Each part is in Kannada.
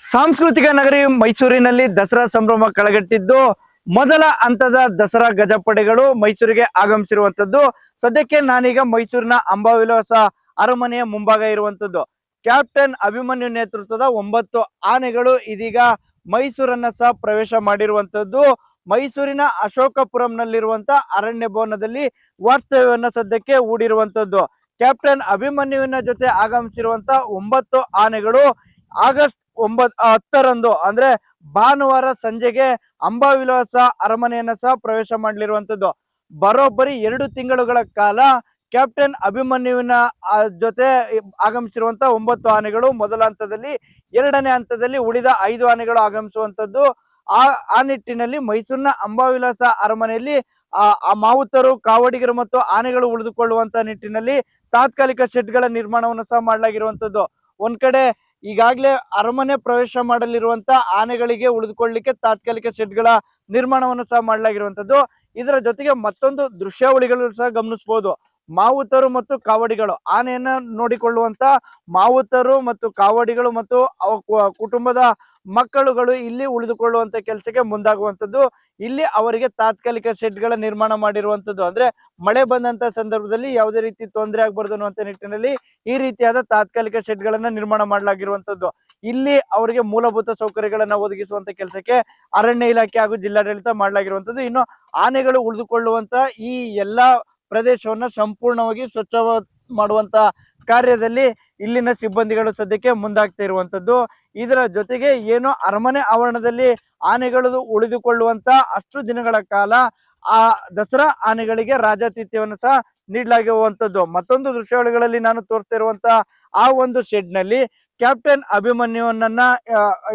ಸಾಂಸ್ಕೃತಿಕ ನಗರಿ ಮೈಸೂರಿನಲ್ಲಿ ದಸರಾ ಸಂಭ್ರಮ ಕಳೆಗಟ್ಟಿದ್ದು, ಮೊದಲ ಹಂತದ ದಸರಾ ಗಜಪಡೆಗಳು ಮೈಸೂರಿಗೆ ಆಗಮಿಸಿರುವಂತದ್ದು ಸದ್ಯಕ್ಕೆ ನಾನೀಗ ಮೈಸೂರಿನ ಅಂಬಾವಿಲಾಸ ಅರಮನೆಯ ಮುಂಭಾಗ ಇರುವಂತದ್ದು ಕ್ಯಾಪ್ಟನ್ ಅಭಿಮನ್ಯು ನೇತೃತ್ವದ ಒಂಬತ್ತು ಆನೆಗಳು ಇದೀಗ ಮೈಸೂರನ್ನ ಸಹ ಪ್ರವೇಶ ಮಾಡಿರುವಂತದ್ದು ಮೈಸೂರಿನ ಅಶೋಕಪುರಂನಲ್ಲಿರುವಂತ ಅರಣ್ಯ ಭವನದಲ್ಲಿ ವಾಸ್ತವ್ಯವನ್ನ ಸದ್ಯಕ್ಕೆ ಹೂಡಿರುವಂತದ್ದು ಕ್ಯಾಪ್ಟನ್ ಅಭಿಮನ್ಯುವಿನ ಜೊತೆ ಆಗಮಿಸಿರುವಂತ ಒಂಬತ್ತು ಆನೆಗಳು ಆಗಸ್ಟ್ ಒಂಬತ್ ಹತ್ತರಂದು, ಅಂದ್ರೆ ಭಾನುವಾರ ಸಂಜೆಗೆ ಅಂಬಾವಿಲಾಸ ಅರಮನೆಯನ್ನ ಸಹ ಪ್ರವೇಶ ಮಾಡಲಿರುವಂತದ್ದು. ಬರೋಬ್ಬರಿ ಎರಡು ತಿಂಗಳುಗಳ ಕಾಲ ಕ್ಯಾಪ್ಟನ್ ಅಭಿಮನ್ಯುವಿನ ಜೊತೆ ಆಗಮಿಸಿರುವಂತ ಒಂಬತ್ತು ಆನೆಗಳು ಮೊದಲ ಹಂತದಲ್ಲಿ ಎರಡನೇ ಹಂತದಲ್ಲಿ ಉಳಿದ ಐದು ಆನೆಗಳು ಆಗಮಿಸುವಂತದ್ದು. ಆ ಆ ನಿಟ್ಟಿನಲ್ಲಿ ಮೈಸೂರಿನ ಅಂಬಾವಿಲಾಸ ಅರಮನೆಯಲ್ಲಿ ಆ ಮಾವುತರು, ಕಾವಡಿಗರು ಮತ್ತು ಆನೆಗಳು ಉಳಿದುಕೊಳ್ಳುವಂತ ನಿಟ್ಟಿನಲ್ಲಿ ತಾತ್ಕಾಲಿಕ ಶೆಡ್ಗಳ ನಿರ್ಮಾಣವನ್ನು ಸಹ ಮಾಡಲಾಗಿರುವಂತದ್ದು. ಒಂದ್ ಕಡೆ ಈಗಾಗಲೇ ಅರಮನೆ ಪ್ರವೇಶ ಮಾಡಲಿರುವಂತ ಆನೆಗಳಿಗೆ ಉಳಿದುಕೊಳ್ಳಲಿಕ್ಕೆ ತಾತ್ಕಾಲಿಕ ಶೆಡ್ಗಳ ನಿರ್ಮಾಣವನ್ನು ಸಹ ಮಾಡಲಾಗಿರುವಂತದ್ದು ಇದರ ಜೊತೆಗೆ ಮತ್ತೊಂದು ದೃಶ್ಯಾವಳಿಗಳು ಸಹ ಗಮನಿಸಬಹುದು ಮಾವುತರು ಮತ್ತು ಕಾವಡಿಗಳು. ಆನೆಯನ್ನ ನೋಡಿಕೊಳ್ಳುವಂತ ಮಾವುತರು ಮತ್ತು ಕಾವಡಿಗಳು ಮತ್ತು ಅವ ಕುಟುಂಬದ ಮಕ್ಕಳುಗಳು ಇಲ್ಲಿ ಉಳಿದುಕೊಳ್ಳುವಂತ ಕೆಲಸಕ್ಕೆ ಮುಂದಾಗುವಂತದ್ದು ಇಲ್ಲಿ ಅವರಿಗೆ ತಾತ್ಕಾಲಿಕ ಶೆಡ್ಗಳ ನಿರ್ಮಾಣ ಮಾಡಿರುವಂತದ್ದು ಅಂದ್ರೆ ಮಳೆ ಬಂದಂತ ಸಂದರ್ಭದಲ್ಲಿ ಯಾವುದೇ ರೀತಿ ತೊಂದರೆ ಆಗ್ಬಾರ್ದು ಅನ್ನುವಂತ ನಿಟ್ಟಿನಲ್ಲಿ ಈ ರೀತಿಯಾದ ತಾತ್ಕಾಲಿಕ ಶೆಡ್ಗಳನ್ನ ನಿರ್ಮಾಣ ಮಾಡಲಾಗಿರುವಂತದ್ದು ಇಲ್ಲಿ ಅವರಿಗೆ ಮೂಲಭೂತ ಸೌಕರ್ಯಗಳನ್ನ ಒದಗಿಸುವಂತ ಕೆಲಸಕ್ಕೆ ಅರಣ್ಯ ಇಲಾಖೆ ಹಾಗೂ ಜಿಲ್ಲಾಡಳಿತ ಮಾಡಲಾಗಿರುವಂತದ್ದು ಇನ್ನು ಆನೆಗಳು ಉಳಿದುಕೊಳ್ಳುವಂತ ಈ ಎಲ್ಲಾ ಪ್ರದೇಶವನ್ನ ಸಂಪೂರ್ಣವಾಗಿ ಸ್ವಚ್ಛ ಮಾಡುವಂತ ಕಾರ್ಯದಲ್ಲಿ ಇಲ್ಲಿನ ಸಿಬ್ಬಂದಿಗಳು ಸದ್ಯಕ್ಕೆ ಮುಂದಾಗ್ತಾ ಇರುವಂತದ್ದು. ಇದರ ಜೊತೆಗೆ ಏನು ಅರಮನೆ ಆವರಣದಲ್ಲಿ ಆನೆಗಳು ಉಳಿದುಕೊಳ್ಳುವಂತ ಅಷ್ಟು ದಿನಗಳ ಕಾಲ ಆ ದಸರಾ ಆನೆಗಳಿಗೆ ರಾಜಾತಿಥ್ಯವನ್ನು ಸಹ ನೀಡಲಾಗಿರುವಂತದ್ದು. ಮತ್ತೊಂದು ದೃಶ್ಯಾವಳಿಗಳಲ್ಲಿ ನಾನು ತೋರಿಸ್ತಿರುವಂತ ಆ ಒಂದು ಶೆಡ್ನಲ್ಲಿ ಕ್ಯಾಪ್ಟನ್ ಅಭಿಮನ್ಯುವನ್ನ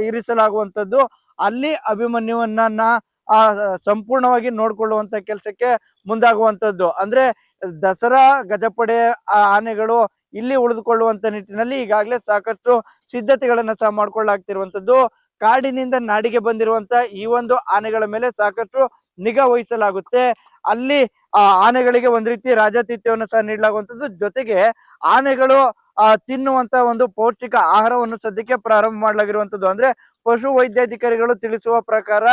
ಇರಿಸಲಾಗುವಂತದ್ದು. ಅಲ್ಲಿ ಅಭಿಮನ್ಯುವನ್ನ ಆ ಸಂಪೂರ್ಣವಾಗಿ ನೋಡ್ಕೊಳ್ಳುವಂತ ಕೆಲಸಕ್ಕೆ ಮುಂದಾಗುವಂತದ್ದು. ಅಂದ್ರೆ ದಸರಾ, ಗಜಪಡೆ ಆನೆಗಳು ಇಲ್ಲಿ ಉಳಿದುಕೊಳ್ಳುವಂತ ನಿಟ್ಟಿನಲ್ಲಿ ಈಗಾಗಲೇ ಸಾಕಷ್ಟು ಸಿದ್ಧತೆಗಳನ್ನ ಸಹ ಮಾಡ್ಕೊಳ್ಳಾಗ್ತಿರುವಂತದ್ದು. ಕಾಡಿನಿಂದ ನಾಡಿಗೆ ಬಂದಿರುವಂತ ಈ ಒಂದು ಆನೆಗಳ ಮೇಲೆ ಸಾಕಷ್ಟು ನಿಗಾ ವಹಿಸಲಾಗುತ್ತೆ. ಅಲ್ಲಿ, ಆ, ಆನೆಗಳಿಗೆ ಒಂದ್ ರೀತಿ ರಾಜಾತಿಥ್ಯವನ್ನು ಸಹ ನೀಡಲಾಗುವಂತದ್ದು. ಜೊತೆಗೆ ಆನೆಗಳು, ಆ, ತಿನ್ನುವಂತ ಒಂದು ಪೌಷ್ಟಿಕ ಆಹಾರವನ್ನು ಸದ್ಯಕ್ಕೆ ಪ್ರಾರಂಭ ಮಾಡಲಾಗಿರುವಂತದ್ದು. ಅಂದ್ರೆ ಪಶು ವೈದ್ಯಾಧಿಕಾರಿಗಳು ತಿಳಿಸುವ ಪ್ರಕಾರ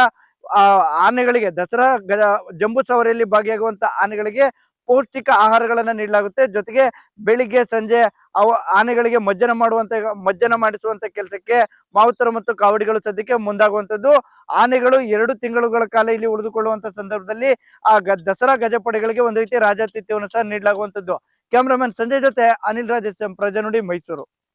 ಆನೆಗಳಿಗೆ ದಸರಾ ಗಜ ಜಂಬೂ ಸವಾರಿಯಲ್ಲಿ ಭಾಗಿಯಾಗುವಂತ ಆನೆಗಳಿಗೆ ಪೌಷ್ಟಿಕ ಆಹಾರಗಳನ್ನ ನೀಡಲಾಗುತ್ತೆ. ಜೊತೆಗೆ ಬೆಳಿಗ್ಗೆ, ಸಂಜೆ ಅವ ಆನೆಗಳಿಗೆ ಮಜ್ಜನ ಮಾಡುವಂತ ಮಜ್ಜನ ಮಾಡಿಸುವಂತ ಕೆಲಸಕ್ಕೆ ಮಾವುತರು ಮತ್ತು ಕಾವಡಿಗಳು ಸದ್ಯಕ್ಕೆ ಮುಂದಾಗುವಂತದ್ದು ಆನೆಗಳು ಎರಡು ತಿಂಗಳುಗಳ ಕಾಲ ಇಲ್ಲಿ ಉಳಿದುಕೊಳ್ಳುವಂತ ಸಂದರ್ಭದಲ್ಲಿ ಆ ದಸರಾ ಗಜಪಡೆಗಳಿಗೆ ಒಂದು ರೀತಿ ರಾಜಾತಿಥ್ಯವನ್ನು ಸಹ ನೀಡಲಾಗುವಂತದ್ದು ಕ್ಯಾಮ್ರಾಮನ್ ಸಂಜಯ್ ಜೊತೆ ಅನಿಲ್ ರಾಜೇಶ್ ಪ್ರಜನುಡಿ ಮೈಸೂರು.